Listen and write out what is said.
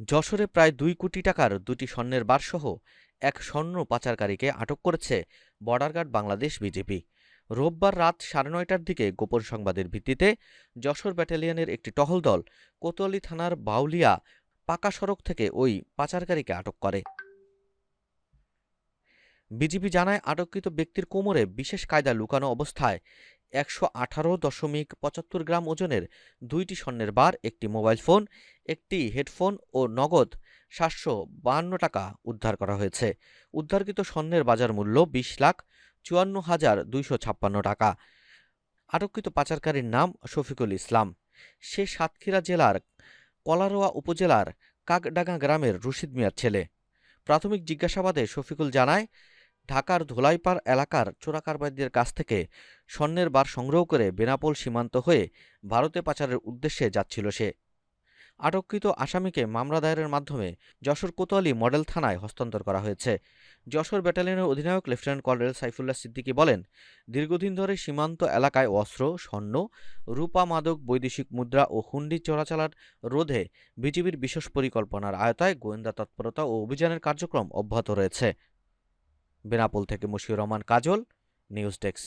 যশোরে প্রায় দুই কোটি টাকার দুটি স্বর্ণের বারসহ এক স্বর্ণ পাচারকারীকে আটক করেছে বর্ডার গার্ড বাংলাদেশ বিজেপি। রোববার রাত সাড়ে নয়টার দিকে গোপন সংবাদের ভিত্তিতে যশোর ব্যাটালিয়নের একটি টহল দল কোতোয়ালি থানার বাউলিয়া পাকা সড়ক থেকে ওই পাচারকারীকে আটক করে। বিজিবি জানায়, আটককৃত ব্যক্তির কোমরে বিশেষ কায়দা লুকানো অবস্থায় একশো আঠারো দশমিক পঁচাত্তর গ্রাম ওজনের দুইটি স্বর্ণের বার, একটি মোবাইল ফোন একটি হেডফোন ও নগদ সাতশো বাহান্ন টাকা উদ্ধার করা হয়েছে। উদ্ধারকৃত স্বর্ণের বাজার মূল্য বিশ লাখ চুয়ান্ন হাজার দুইশো ছাপ্পান্ন টাকা। আটককৃত পাচারকারীর নাম শফিকুল ইসলাম। সে সাতক্ষীরা জেলার কলারোয়া উপজেলার কাকডাঙ্গা গ্রামের রশিদ মিয়ার ছেলে। প্রাথমিক জিজ্ঞাসাবাদে শফিকুল জানায়, ঢাকার ধোলাইপাড় এলাকার চোরাকারবারীদের কাছ থেকে স্বর্ণের বার সংগ্রহ করে বেনাপোল সীমান্ত হয়ে ভারতে পাচারের উদ্দেশ্যে যাচ্ছিল সে। আটককৃত আসামিকে মামলা দায়েরের মাধ্যমে যশোর কোতোয়ালি মডেল থানায় হস্তান্তর করা হয়েছে। যশোর ব্যাটালিয়নের অধিনায়ক লেফটেন্যান্ট কর্নেল সাইফুল্লাহ সিদ্দিকী বলেন, দীর্ঘদিন ধরে সীমান্ত এলাকায় অস্ত্র, স্বর্ণ, রূপা মাদক, বৈদেশিক মুদ্রা ও হুন্ডি চোরাচালান রোধে বিজিবির বিশেষ পরিকল্পনার আয়তায় গোয়েন্দা তৎপরতা ও অভিযানের কার্যক্রম অব্যাহত রয়েছে। বেনাপোল থেকে মুশিউর রহমান, কাজল, নিউজ ডেস্ক।